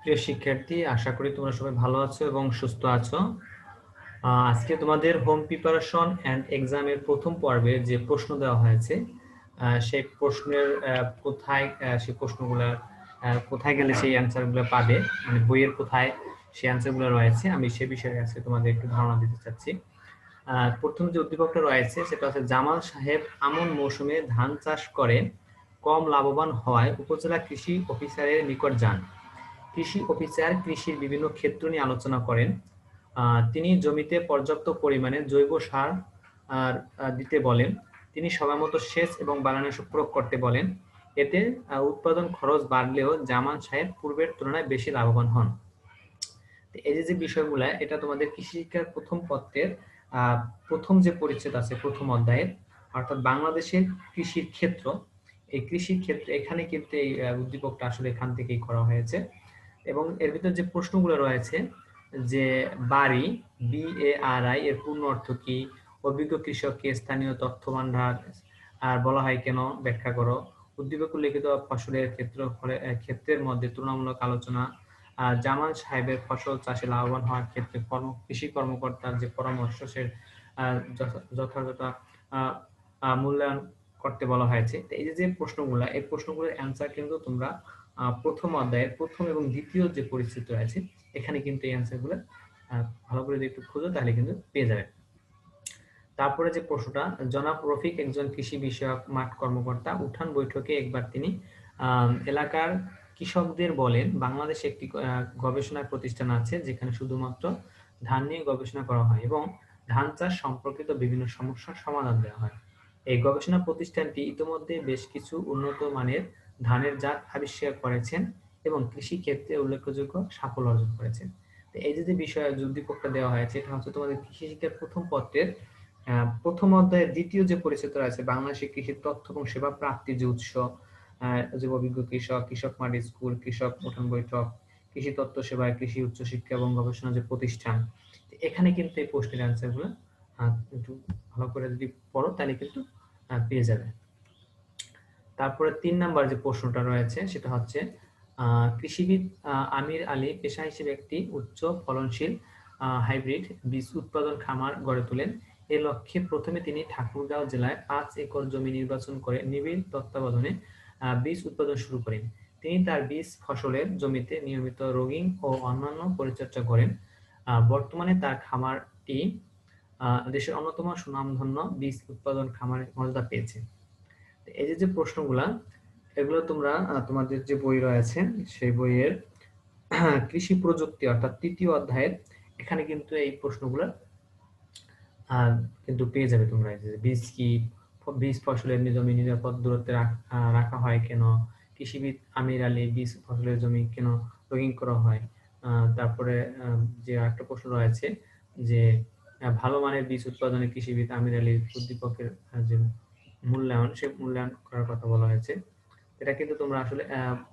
প্রিয় শিক্ষার্থী, আশা করি তোমরা সবাই ভালো আছো এবং সুস্থ আছো। আজকে তোমাদের হোম প্রিপারেশন অ্যান্ড এক্সামের প্রথম পর্বে যে প্রশ্ন দেওয়া হয়েছে সেই প্রশ্নের কোথায় সেই প্রশ্নগুলো কোথায় গেলে সেই অ্যান্সারগুলো পাবে মানে বইয়ের কোথায় সেই অ্যান্সারগুলো রয়েছে, আমি সে বিষয়ে আজকে তোমাদের একটু ধারণা দিতে চাচ্ছি। প্রথম যে উদ্দীপকটা রয়েছে সেটা হচ্ছে, জামাল সাহেব আমন মৌসুমে ধান চাষ করে কম লাভবান হওয়ায় উপজেলা কৃষি অফিসারের নিকট যান। কৃষি অফিসার কৃষির বিভিন্ন ক্ষেত্র নিয়ে আলোচনা করেন। তিনি জমিতে পর্যাপ্ত পরিমাণে জৈব সার আর, দিতে বলেন। তিনি সময়মতো সেচ এবং বানানাশক প্রয়োগ করতে বলেন। এতে উৎপাদন খরচ বাড়লেও জামান সাহেব পূর্বের তুলনায় বেশি লাভবান হন। এই যে যে বিষয়গুলা এটা তোমাদের কৃষি শিক্ষার প্রথম পত্রের প্রথম যে পরিচ্ছেদ আছে প্রথম অধ্যায়ের অর্থাৎ বাংলাদেশের কৃষির ক্ষেত্র। এই কৃষির ক্ষেত্রে এখানে কিন্তু এই উদ্দীপকটা আসলে এখান থেকেই করা হয়েছে। এবং এর ভিতর যে প্রশ্নগুলো রয়েছে, যে বাড়ি বি এ আর আই এর পূর্ণ অর্থ কি? অভিজ্ঞ কৃষককে স্থানীয় তথ্য ভান্ডার, আর বলা হয় কেন? ব্যাখ্যা করো। উদ্দীপক লিখিত ফসলের ক্ষেত্র ক্ষেত্রের মধ্যে তুলনামূলক আলোচনা, আর জামাল সাহেবের ফসল চাষে লাভবান হওয়ার ক্ষেত্রে কর্ম, কৃষি কর্মকর্তার যে পরামর্শ, সে যথাযথ মূল্যায়ন করতে বলা হয়েছে। এই যে প্রশ্নগুলো, এই প্রশ্নগুলোর অ্যান্সার কিন্তু তোমরা প্রথম অধ্যায়ের প্রথম এবং দ্বিতীয় যে পরিস্থিতি রয়েছে, এখানে কিন্তু এই অ্যান্সারগুলো ভালো করে একটু খুঁজো, তাহলে কিন্তু পেয়ে যাবে তারপরে যে প্রশ্নটা, জনাব রফিক একজন কৃষি বিষয়ক মাঠ কর্মকর্তা, উঠান বৈঠকে একবার তিনি এলাকার কৃষকদের বলেন, বাংলাদেশে একটি গবেষণা প্রতিষ্ঠান আছে যেখানে শুধুমাত্র ধান নিয়ে গবেষণা করা হয় এবং ধান চাষ সম্পর্কিত বিভিন্ন সমস্যার সমাধান দেওয়া হয়। এই গবেষণা প্রতিষ্ঠানটি ইতিমধ্যে বেশ কিছু উন্নত মানের ধানের জাত আবিষ্কার করেছেন এবং কৃষি ক্ষেত্রে উল্লেখযোগ্য সাফল্য অর্জন করেছেন। তো এই যে বিষয়ে উদ্দীপকটা দেওয়া হয়েছে এটা হচ্ছে তোমাদের কৃষি শিক্ষার প্রথম পত্রের প্রথম অধ্যায়ের দ্বিতীয় যে পরিচিত রয়েছে বাংলাদেশের কৃষির তথ্য এবং সেবা প্রাপ্তির যে উৎস আহ, যে অভিজ্ঞ কৃষক কৃষক মাটি স্কুল কৃষক উঠান বৈঠক কৃষি তত্ত্ব সেবা কৃষি উচ্চশিক্ষা এবং গবেষণা যে প্রতিষ্ঠান এখানে কিন্তু এই প্রশ্নের অ্যান্সারগুলো একটু ভালো করে যদি পড়ো তাহলে কিন্তু পেয়ে যাবে। তারপরে তিন নাম্বার যে প্রশ্নটা রয়েছে, সেটা হচ্ছে কৃষিবিদ আমির আলী পেশা হিসেবে একটি উচ্চ ফলনশীল হাইব্রিড বীজ উৎপাদন খামার গড়ে তোলেন। এ লক্ষ্যে প্রথমে তিনি ঠাকুরগাঁও জেলায় পাঁচ একর জমি নির্বাচন করে নিবিড় তত্ত্বাবধানে বীজ উৎপাদন শুরু করেন। তিনি তার বীজ ফসলের জমিতে নিয়মিত রোগিং ও অন্যান্য পরিচর্যা করেন। বর্তমানে তার খামারটি দেশের অন্যতম সুনামধন্য বীজ উৎপাদন খামারের মর্যাদা পেয়েছে। এই যে যে প্রশ্নগুলা, এগুলো তোমরা তোমাদের যে বই রয়েছে, সেই বইয়ের কৃষি প্রযুক্তি অর্থাৎ তৃতীয় অধ্যায়ের, এখানে কিন্তু এই প্রশ্নগুলো কিন্তু পেয়ে যাবে তোমরা। বীজ কি, বীজ, ফসলের জমি নিরাপদ দূরত্বে রাখা হয় কেন? কৃষিবিদ আমির আলী, বীজ, ফসলের জমি কেন রোগিং করা হয়? তারপরে যে একটা প্রশ্ন রয়েছে যে ভালো মানের বীজ উৎপাদনে কৃষিবিদ আমির আলীর উদ্দীপকের যে মূল্যায়ন সে মূল্যায়ন করার কথা বলা হয়েছে। এটা কিন্তু তোমরা আসলে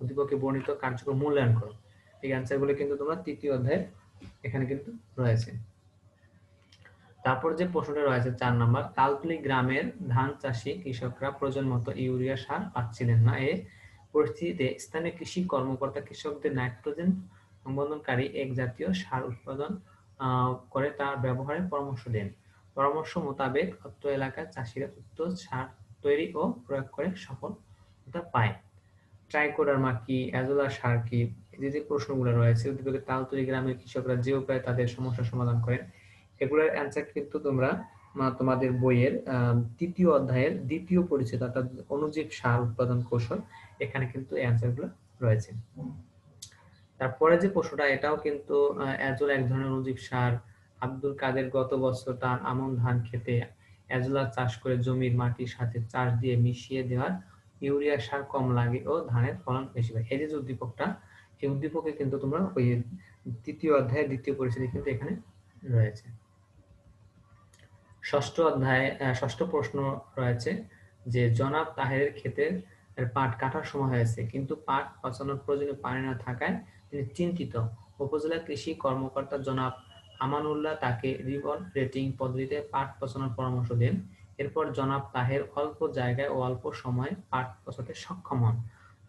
উদ্দীপকে বর্ণিত কার্যক্রম মূল্যায়ন করো। এই অ্যান্সারগুলো কিন্তু তোমরা তৃতীয় অধ্যায়ে এখানে কিন্তু রয়েছে। তারপর যে প্রশ্নটা রয়েছে চার নাম্বার তালতলি গ্রামের ধান চাষি কৃষকরা প্রয়োজন মতো ইউরিয়া সার পাচ্ছিলেন না। এ পরিস্থিতিতে স্থানীয় কৃষি কর্মকর্তা কৃষকদের নাইট্রোজেন সংবন্ধনকারী এক জাতীয় সার উৎপাদন করে তার ব্যবহারের পরামর্শ দেন। পরামর্শ মোতাবেক অত্র এলাকার চাষিরা উক্ত সার তৈরি ও প্রয়োগ করে সফলতা পায়। ট্রাইকোডার্মা কি অ্যাজোলা সার কি যে যে প্রশ্নগুলো রয়েছে উদ্দীপকের তালতলি গ্রামের কৃষকরা যে উপায়ে তাদের সমস্যার সমাধান করেন, এগুলোর অ্যান্সার কিন্তু তোমরা তোমাদের বইয়ের তৃতীয় অধ্যায়ের দ্বিতীয় পরিচিত অর্থাৎ অনুজীব সার উৎপাদন কৌশল, এখানে কিন্তু অ্যান্সারগুলো রয়েছে। তারপরে যে প্রশ্নটা, এটাও কিন্তু অ্যাজোলা এক ধরনের অনুজীব সার আব্দুল কাদের গত বছর তার আমন ধান খেতে অ্যাজোলা চাষ করে জমির মাটির সাথে চাষ দিয়ে মিশিয়ে দেওয়ার ইউরিয়া সার কম লাগে ও ধানের ফলন বেশি হয় এই যে উদ্দীপকটা এই উদ্দীপকে কিন্তু তোমরা ওই তৃতীয় অধ্যায়ের দ্বিতীয় পরিস্থিতি কিন্তু এখানে রয়েছে। ষষ্ঠ অধ্যায়ে ষষ্ঠ প্রশ্ন রয়েছে যে, জনাব তাহের ক্ষেতের পাট কাটার সময় হয়েছে, কিন্তু পাট পচানোর প্রয়োজনীয় পানি না থাকায় তিনি চিন্তিত। উপজেলা কৃষি কর্মকর্তা জনাব আমানুল্লাহ তাকে রিবন রেটিং পদ্ধতিতে পাট পচানোর পরামর্শ দেন। এরপর জনাব তাহের অল্প জায়গায় ও অল্প সময়ে পাট পচাতে সক্ষম হন।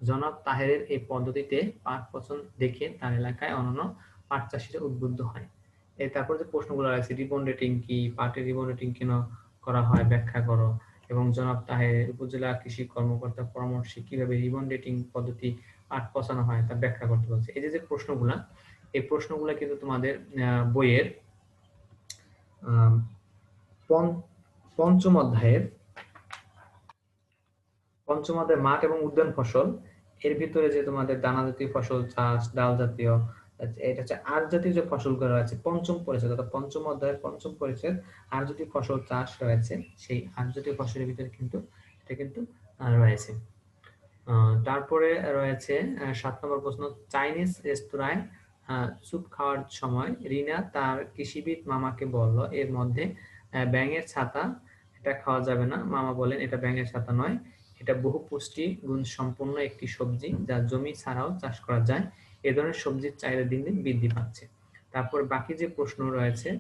জনাব তাহেরের এই পদ্ধতিতে পাট পছন্দ দেখে তার এলাকায় অন্যান্য পাট চাষিরা উদ্বুদ্ধ হয়। এই তারপর যে প্রশ্নগুলো আছে, রিবন রেটিং কি? পাটের রিবন রেটিং কেন করা হয়? ব্যাখ্যা করো। এবং জনাব তাহের উপজেলা কৃষি কর্মকর্তা পরামর্শে কীভাবে রিবন রেটিং পদ্ধতি পাট পচানো হয় তা ব্যাখ্যা করতে বলছে। এই যে যে প্রশ্নগুলা এই প্রশ্নগুলো কিন্তু তোমাদের বইয়ের পঞ্চম অধ্যায়ের, পঞ্চম অধ্যায় মাঠ এবং উদ্যান ফসল। এর ভিতরে যে তোমাদের দানা জাতীয় ফসল, চাষ, ডাল জাতীয় এটা হচ্ছে আর জাতীয় যে ফসলগুলো রয়েছে, পঞ্চম পরিচ্ছেদ, অর্থাৎ পঞ্চম অধ্যায়ের পঞ্চম পরিচ্ছেদ আর জাতীয় ফসল চাষ রয়েছে সেই আর জাতীয় ফসলের ভিতরে কিন্তু এটা কিন্তু রয়েছে। তারপরে রয়েছে সাত নম্বর প্রশ্ন, চাইনিজ রেস্তোরাঁয় স্যুপ খাওয়ার সময় রিনা তার কৃষিবিদ মামাকে বলল, এর মধ্যে ব্যাঙের ছাতা, এটা খাওয়া যাবে না। মামা বলেন, এটা ব্যাঙের ছাতা নয়, এটা বহু পুষ্টি গুণ সম্পন্ন একটি সবজি যা জমি ছাড়াও চাষ করা যায়। এ ধরনের সবজির চাহিদা দিন দিন বৃদ্ধি পাচ্ছে। তারপর বাকি যে প্রশ্ন রয়েছে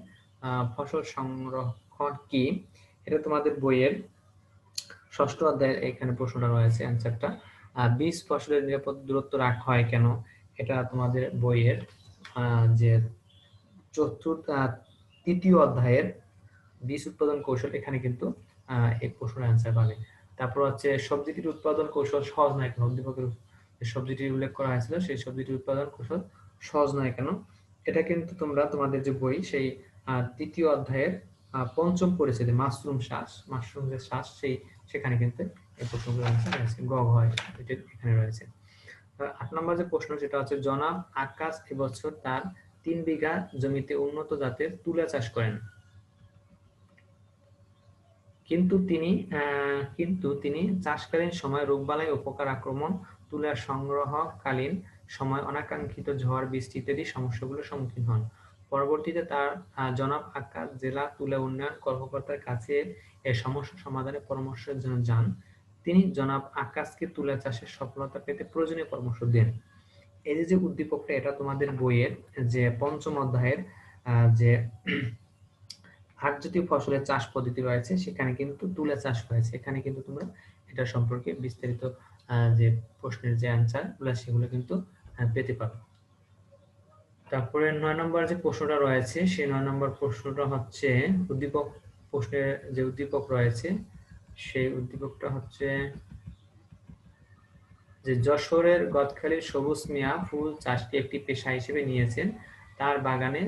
ফসল সংরক্ষণ কি, এটা তোমাদের বইয়ের ষষ্ঠ অধ্যায়ের এখানে প্রশ্নটা রয়েছে অ্যান্সারটা বীজ ফসলের নিরাপদ দূরত্ব রাখা হয় কেন, এটা তোমাদের বইয়ের যে চতুর্থ তৃতীয় অধ্যায়ের বীজ উৎপাদন কৌশল, এখানে কিন্তু এই প্রশ্নের অ্যান্সার পাবে। তারপর হচ্ছে, সবজিটির উৎপাদন কৌশল সহজ নয় কেন? উদ্দীপকের যে সবজিটির উল্লেখ করা হয়েছিল, সেই সবজিটির উৎপাদন কৌশল সহজ নয় কেন? এটা কিন্তু তোমরা, তোমাদের যে বই, সেই তৃতীয় অধ্যায়ের পঞ্চম পরিচ্ছেদে, মাশরুম শ্বাস মাশরুম যে শ্বাস সেই, সেখানে কিন্তু এই প্রশ্নগুলো রয়েছে, গ হয় এখানে রয়েছে। আট নম্বর যে প্রশ্ন সেটা হচ্ছে, জনাব আকাশ এবছর তার তিন বিঘা জমিতে উন্নত জাতের তুলা চাষ করেন। কিন্তু তিনি কিন্তু তিনি চাষকালীন সময় রোগবালাই, উপকার আক্রমণ, তুলার সংগ্রহকালীন সময় অনাকাঙ্ক্ষিত ঝড়, বৃষ্টি ইত্যাদি সমস্যাগুলোর সম্মুখীন হন। পরবর্তীতে তার জনাব আকাশ জেলা তুলা উন্নয়ন কর্মকর্তার কাছে এই সমস্যা সমাধানের পরামর্শের জন্য যান তিনি জনাব আকাশকে তুলা চাষের সফলতা পেতে প্রয়োজনীয় পরামর্শ দেন। এই যে উদ্দীপকটা, এটা তোমাদের বইয়ের যে পঞ্চম অধ্যায়ের যে আট জাতীয় ফসলের চাষ পদ্ধতি রয়েছে, সেখানে কিন্তু তুলা চাষ রয়েছে এখানে কিন্তু তোমরা এটা সম্পর্কে বিস্তারিত যে প্রশ্নের যে অ্যান্সারগুলো, সেগুলো কিন্তু পেতে পারো। তারপরে নয় নম্বর যে প্রশ্নটা রয়েছে, সেই নয় নম্বর প্রশ্নটা হচ্ছে, উদ্দীপক, প্রশ্নের যে উদ্দীপক রয়েছে সেই উদ্দীপকটা হচ্ছে যে যশোরের গদখালির সবুজ মিয়া ফুল চাষকে একটি পেশা হিসেবে নিয়েছেন। তার বাগানে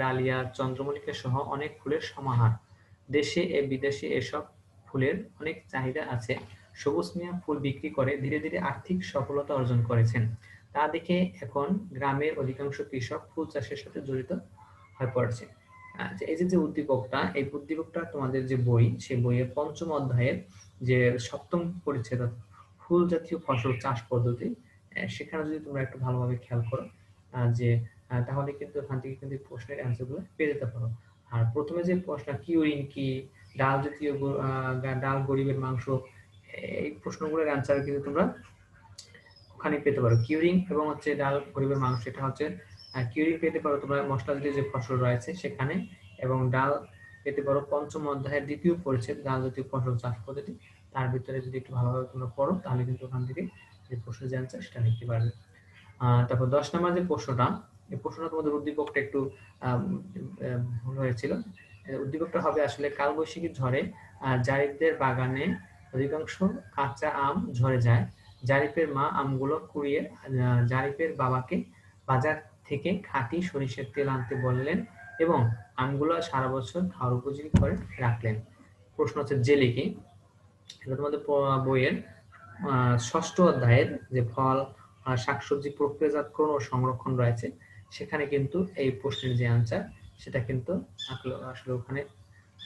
ডালিয়া, চন্দ্রমল্লিকা সহ অনেক ফুলের সমাহার। দেশে এ বিদেশে এসব ফুলের অনেক চাহিদা আছে। সবুজ মিয়া ফুল বিক্রি করে ধীরে ধীরে আর্থিক সফলতা অর্জন করেছেন। তা দেখে এখন গ্রামের অধিকাংশ কৃষক ফুল চাষের সাথে জড়িত হয়ে পড়ছে। আহ, এই যে যে উদ্দীপকটা এই উদ্দীপকটা তোমাদের যে বই সেই বইয়ের পঞ্চম অধ্যায়ের যে সপ্তম পরিচ্ছেদ ফুল জাতীয় ফসল চাষ পদ্ধতি সেখানে যদি তোমরা একটু ভালোভাবে খেয়াল করো যে তাহলে কিন্তু ওখান থেকে কিন্তু প্রশ্নের অ্যান্সারগুলো পেয়ে যেতে পারো। আর প্রথমে যে প্রশ্ন কিউরিন কি? ডাল জাতীয় ডাল গরিবের মাংস এই প্রশ্নগুলোর অ্যান্সার কিন্তু তোমরা ওখানে পেতে পারো। কিউরিং এবং হচ্ছে ডাল গরিবের মাংস এটা হচ্ছে কিউরিং পেতে পারো তোমরা মশলা জাতীয় যে ফসল রয়েছে সেখানে এবং ডাল পেতে পারো পঞ্চম অধ্যায়ের দ্বিতীয় পরিচ্ছেদ ডাল জাতীয় ফসল চাষ পদ্ধতি। তার ভিতরে যদি একটু ভালোভাবে তোমরা পড়ো তাহলে কিন্তু ওখান থেকে যে প্রশ্নের যে অ্যান্সার সেটা লিখতে পারবে। তারপর দশ নম্বর যে প্রশ্নটা এই প্রশ্নটা তোমাদের উদ্দীপকটা একটু ভুল হয়েছিল। উদ্দীপকটা হবে আসলে কালবৈশাখী ঝড়ে আহ, জারিফদের বাগানে অধিকাংশ কাঁচা আম ঝরে যায়। জারিফের মা আমগুলো কুড়িয়ে জারিফের বাবাকে বাজার থেকে খাঁটি সরিষার তেল আনতে বললেন এবং আমগুলো সারা বছর খাওয়ার উপযোগী করে রাখলেন। প্রশ্ন হচ্ছে, জেলে কি? এটা তোমাদের বইয়ের ষষ্ঠ অধ্যায়ের যে ফল শাকসবজি প্রক্রিয়াজাতকরণ ও সংরক্ষণ রয়েছে, সেখানে কিন্তু এই প্রশ্নের যে আনসার সেটা কিন্তু আসলে ওখানে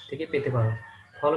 থেকে পেতে পারো। ফল